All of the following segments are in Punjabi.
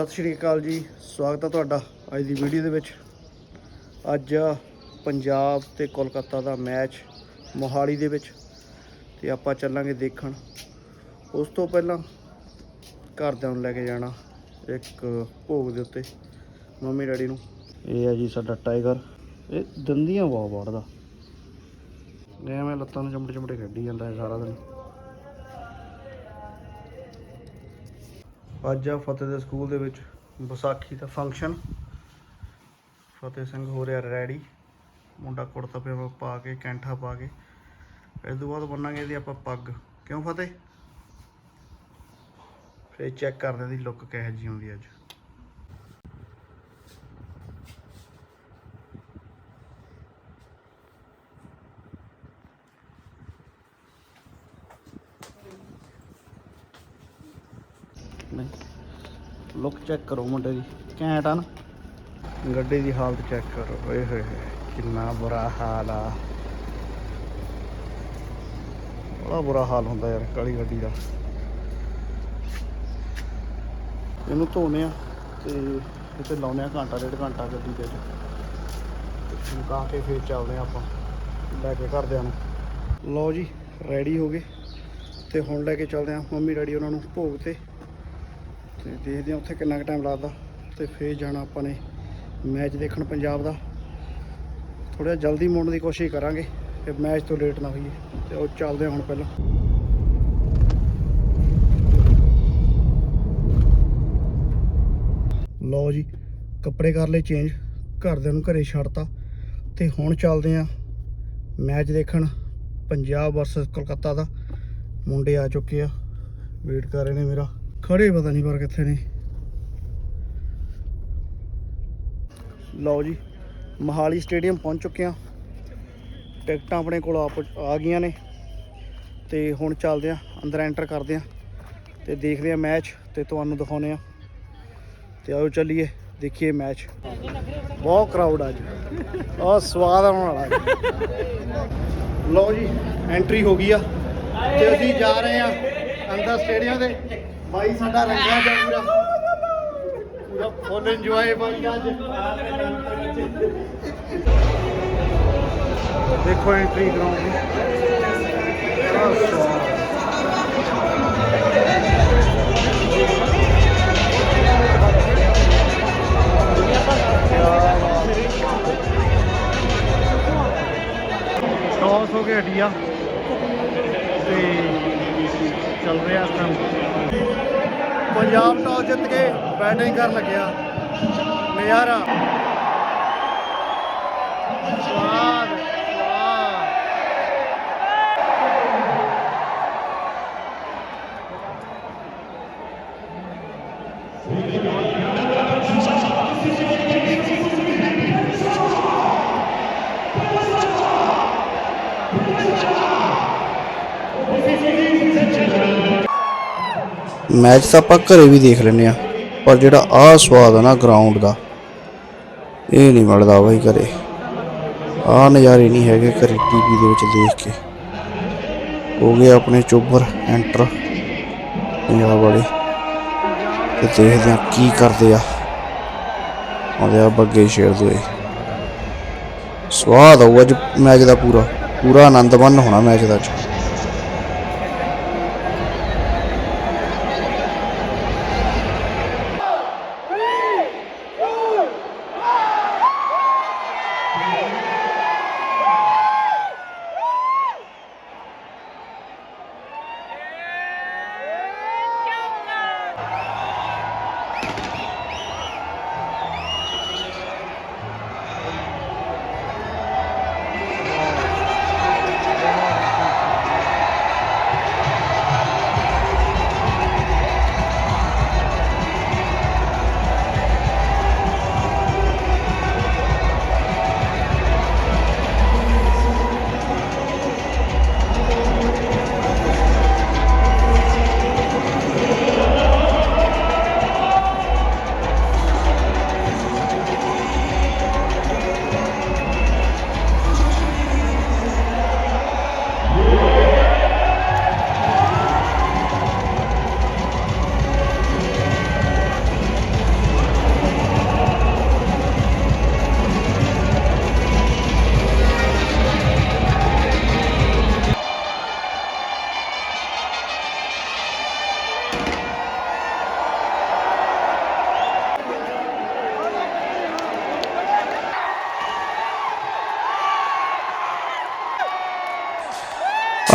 ਸਤਿ ਸ਼੍ਰੀ ਅਕਾਲ ਜੀ, ਸਵਾਗਤ ਹੈ ਤੁਹਾਡਾ ਅੱਜ ਦੀ ਵੀਡੀਓ ਦੇ ਵਿੱਚ। ਅੱਜ ਪੰਜਾਬ ਤੇ ਕੋਲਕਾਤਾ ਦਾ ਮੈਚ ਮੋਹਾਲੀ ਦੇ ਵਿੱਚ ਤੇ ਆਪਾਂ ਚੱਲਾਂਗੇ ਦੇਖਣ। ਉਸ ਤੋਂ ਪਹਿਲਾਂ ਘਰਦਿਆਂ ਨੂੰ ਲੈ ਕੇ ਜਾਣਾ ਇੱਕ ਭੋਗ ਦੇ ਉੱਤੇ, ਮੰਮੀ ਡੈਡੀ ਨੂੰ। ਇਹ ਹੈ ਜੀ ਸਾਡਾ ਟਾਈਗਰ। ਇਹ ਦੰਦੀਆਂ ਬਹੁਤ ਵੜਦਾ। ਐਵੇਂ ਲੱਤਾਂ ਨੂੰ ਚਮੜੇ ਚਮੜੇ ਖੇਡੀ ਜਾਂਦਾ ਹੈ ਸਾਰਾ ਦਿਨ। ਅੱਜ ਆ ਫਤਿਹ ਦੇ ਸਕੂਲ ਦੇ ਵਿੱਚ ਵਿਸਾਖੀ ਦਾ ਫੰਕਸ਼ਨ ਫਤਿਹ ਸਿੰਘ ਹੋ ਰਿਹਾ ਰੈਡੀ ਮੁੰਡਾ ਕੁੜਤਾ ਪਜਾਮਾ ਪਾ ਕੇ, ਕੈਂਠਾ ਪਾ ਕੇ। ਇਸ ਤੋਂ ਬਾਅਦ ਬੰਨਾਂਗੇ ਇਹਦੀ ਆਪਾਂ ਪੱਗ। ਕਿਉਂ ਫਤਿਹ? ਫਿਰ ਚੈੱਕ ਕਰਦੇ ਦੀ ਲੁੱਕ ਕਿਹੋ ਜਿਹੀ ਹੁੰਦੀ ਅੱਜ। ਲੁੱਕ ਚੈੱਕ ਕਰੋ ਮੁੰਡੇ ਦੀ। ਘੈਂਟ ਆ ਨਾ। ਗੱਡੀ ਦੀ ਹਾਲਤ ਚੈੱਕ ਕਰੋ। ਓਏ ਹੋਏ ਹੋਏ ਕਿੰਨਾ ਬੁਰਾ ਹਾਲ ਆ। ਬੜਾ ਬੁਰਾ ਹਾਲ ਹੁੰਦਾ ਯਾਰ ਕਾਲੀ ਗੱਡੀ ਦਾ। ਇਹਨੂੰ ਧੋਨੇ ਆ ਤੇ ਇੱਥੇ ਲਾਉਨੇ ਆ ਘੰਟਾ ਡੇਢ ਘੰਟਾ ਗੱਡੀ ਦੇ ਵਿੱਚ। ਮੁਕਾ ਕੇ ਫੇਰ ਚੱਲਦੇ ਆ ਆਪਾਂ ਲੈ ਕੇ ਘਰਦਿਆਂ ਨੂੰ। ਲਓ ਜੀ ਰੈਡੀ ਹੋ ਗਏ। ਤੇ ਹੁਣ ਲੈ ਕੇ ਚੱਲਦੇ ਆ ਮੰਮੀ ਡੈਡੀ ਉਹਨਾਂ ਨੂੰ ਭੋਗ ਤੇ। ਤੇ ਦੇਖਦੇ ਆ ਉੱਥੇ ਕਿੰਨਾ ਕੁ ਟਾਈਮ ਲੱਗਦਾ ਤੇ ਫੇਰ ਜਾਣਾ ਆਪਾਂ ਨੇ ਮੈਚ ਦੇਖਣ ਪੰਜਾਬ ਦਾ। ਥੋੜਾ ਜਲਦੀ ਮੁੜਨ ਦੀ ਕੋਸ਼ਿਸ਼ ਕਰਾਂਗੇ ਕਿ ਮੈਚ ਤੋਂ ਲੇਟ ਨਾ ਹੋਈਏ ਤੇ ਉਹ ਚੱਲਦੇ ਹੁਣ ਪਹਿਲਾਂ। ਲਓ ਜੀ, ਕੱਪੜੇ ਕਰ ਲਏ ਚੇਂਜ ਘਰਦਿਆਂ ਨੂੰ ਘਰੇ ਛੱਡਤਾ ਤੇ ਹੁਣ ਚੱਲਦੇ ਆ ਮੈਚ ਦੇਖਣ ਪੰਜਾਬ ਵਰਸਸ ਕੋਲਕਾਤਾ ਦਾ। ਮੁੰਡੇ ਆ ਚੁੱਕੇ ਆ ਵੇਟ ਕਰ ਰਹੇ ਨੇ ਮੇਰਾ। ਖੜੇ ਪਤਾ ਨਹੀਂ ਪਰ ਕਿੱਥੇ ਨੇ। ਲਓ ਜੀ, ਮਹਾਲੀ ਸਟੇਡੀਅਮ ਪਹੁੰਚ ਚੁੱਕੇ ਆ ਟਿਕਟਾਂ ਆਪਣੇ ਕੋਲ ਆਪ ਆ ਗਈਆਂ ਨੇ। ਤੇ ਹੁਣ ਚੱਲਦੇ ਆ ਅੰਦਰ ਐਂਟਰ ਕਰਦੇ ਆ ਤੇ ਦੇਖਦੇ ਆ ਮੈਚ ਤੇ ਤੁਹਾਨੂੰ ਦਿਖਾਉਨੇ ਆ ਤੇ ਆਓ ਚੱਲੀਏ, ਦੇਖੀਏ ਮੈਚ ਬਹੁਤ ਕਰਾਊਡ ਅੱਜ। ਆ ਸਵਾਦ ਆਉਣ ਵਾਲਾ ਲਓ ਜੀ ਐਂਟਰੀ ਹੋ ਗਈ ਆ। ਤੇ ਅਸੀਂ ਜਾ ਰਹੇ ਆ ਅੰਦਰ ਸਟੇਡੀਅਮ ਦੇ। ਬਾਈ ਸਾਡਾ ਰੰਗਾ ਜਾ ਪੂਰਾ ਪੂਰਾ ਫੁੱਲ ਇੰਜੋਏ ਬਾਈ ਅੱਜ ਦੇਖੋ ਐਂਟਰੀ ਗਰਾਊਂਡ ਦੀ ਬੜਾ ਸਵਾਦ ਟੌਸ ਹੋ ਕੇ ਹਟੀ ਆ ਤੇ ਚੱਲ ਰਿਹਾ ਇਸ ਟਾਈਮ ਪੰਜਾਬ ਟੌਸ ਜਿੱਤ ਕੇ ਬੈਟਿੰਗ ਕਰਨ ਲੱਗਿਆ। ਨਜ਼ਾਰਾ। ਸਵਾਦ ਸਵਾਦ। ਮੈਚ ਤਾਂ ਆਪਾਂ ਘਰੇ ਵੀ ਦੇਖ ਲੈਂਦੇ ਆ ਪਰ ਜਿਹੜਾ ਆਹ ਸਵਾਦ ਆ ਨਾ ਗਰਾਊਂਡ ਦਾ, ਇਹ ਨਹੀਂ ਮਿਲਦਾ ਬਾਈ ਘਰੇ। ਆਹ ਨਜ਼ਾਰੇ ਨਹੀਂ ਹੈਗੇ ਘਰੇ ਟੀਵੀ ਦੇ ਵਿੱਚ ਦੇਖ ਕੇ। ਹੋ ਗਏ ਆਪਣੇ ਚੋਬਰ ਐਂਟਰ ਪੰਜਾਬ ਵਾਲੇ। ਤੇ ਦੇਖਦੇ ਆ ਕੀ ਕਰਦੇ ਆ। ਉਹਦੇ ਆ ਬੱਗੇ ਸ਼ੇਰ ਦੇ। ਸਵਾਦ ਆਊ ਅੱਜ ਮੈਚ ਦਾ ਪੂਰਾ। ਪੂਰਾ ਆਨੰਦਮਨ ਹੋਣਾ ਮੈਚ ਦਾ ਅੱਜ।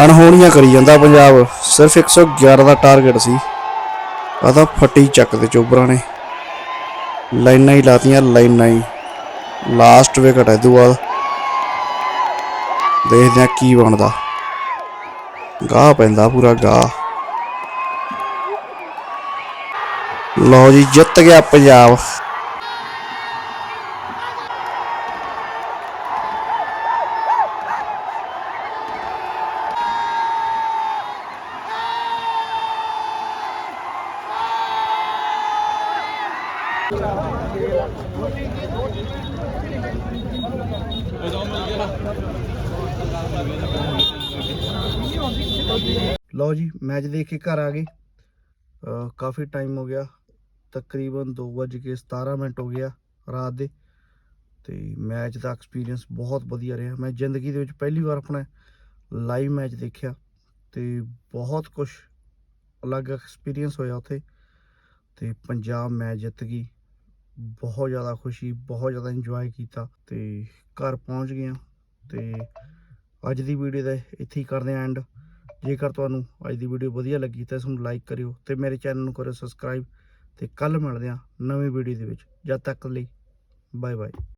ਅਣਹੋਣੀਆਂ ਕਰੀ ਜਾਂਦਾ ਪੰਜਾਬ। ਸਿਰਫ 111 ਦਾ ਟਾਰਗੇਟ ਸੀ। ਆ ਤਾਂ ਫੱਟੀ ਚੱਕ ਦੇ ਚੋਬਰਾਂ ਨੇ। ਲਾਈਨਾਂ ਹੀ ਲਾਤੀਆਂ, ਲਾਈਨਾਂ ਹੀ। ਲਾਸਟ ਵਿਕਟ ਹੈ ਤੋਂ ਬਾਅਦ। ਦੇਖਦੇ ਆ ਕੀ ਬਣਦਾ। ਗਾਹ ਪੈਂਦਾ ਪੂਰਾ ਗਾਹ। ਲਓ ਜੀ, ਜਿੱਤ ਗਿਆ ਪੰਜਾਬ। ਲਓ ਜੀ ਮੈਚ ਦੇਖ ਕੇ ਘਰ ਆ ਗਏ। ਕਾਫੀ ਟਾਈਮ ਹੋ ਗਿਆ। ਤਕਰੀਬਨ 2:17 ਮਿੰਟ ਹੋ ਗਿਆ ਰਾਤ ਦੇ। ਤੇ ਮੈਚ ਦਾ ਐਕਸਪੀਰੀਅੰਸ ਬਹੁਤ ਵਧੀਆ ਰਿਹਾ। ਮੈਂ ਜ਼ਿੰਦਗੀ ਦੇ ਵਿੱਚ ਪਹਿਲੀ ਵਾਰ ਆਪਣਾ ਲਾਈਵ ਮੈਚ ਦੇਖਿਆ ਤੇ ਬਹੁਤ ਕੁਝ ਅਲੱਗ ਐਕਸਪੀਰੀਅੰਸ ਹੋਇਆ ਉੱਥੇ। ਤੇ ਪੰਜਾਬ ਮੈਚ ਜਿੱਤ ਗਈ। ਬਹੁਤ ਜ਼ਿਆਦਾ ਖੁਸ਼ੀ, ਬਹੁਤ ਜ਼ਿਆਦਾ ਇੰਜੋਏ ਕੀਤਾ ਤੇ ਘਰ ਪਹੁੰਚ ਗਏ ਹਾਂ ਤੇ ਅੱਜ ਦੀ ਵੀਡੀਓ ਦਾ ਇੱਥੇ ਹੀ ਕਰਦੇ ਹਾਂ ਐਂਡ ਜੇਕਰ ਤੁਹਾਨੂੰ ਅੱਜ ਦੀ ਵੀਡੀਓ ਵਧੀਆ ਲੱਗੀ ਤਾਂ ਇਸ ਨੂੰ ਲਾਈਕ ਕਰਿਓ ਤੇ ਮੇਰੇ ਚੈਨਲ ਨੂੰ ਕਰਿਓ ਸਬਸਕ੍ਰਾਈਬ ਤੇ ਕੱਲ ਮਿਲਦੇ ਹਾਂ ਨਵੀਂ ਵੀਡੀਓ ਦੇ ਵਿੱਚ। ਜਦ ਤੱਕ ਲਈ ਬਾਏ ਬਾਏ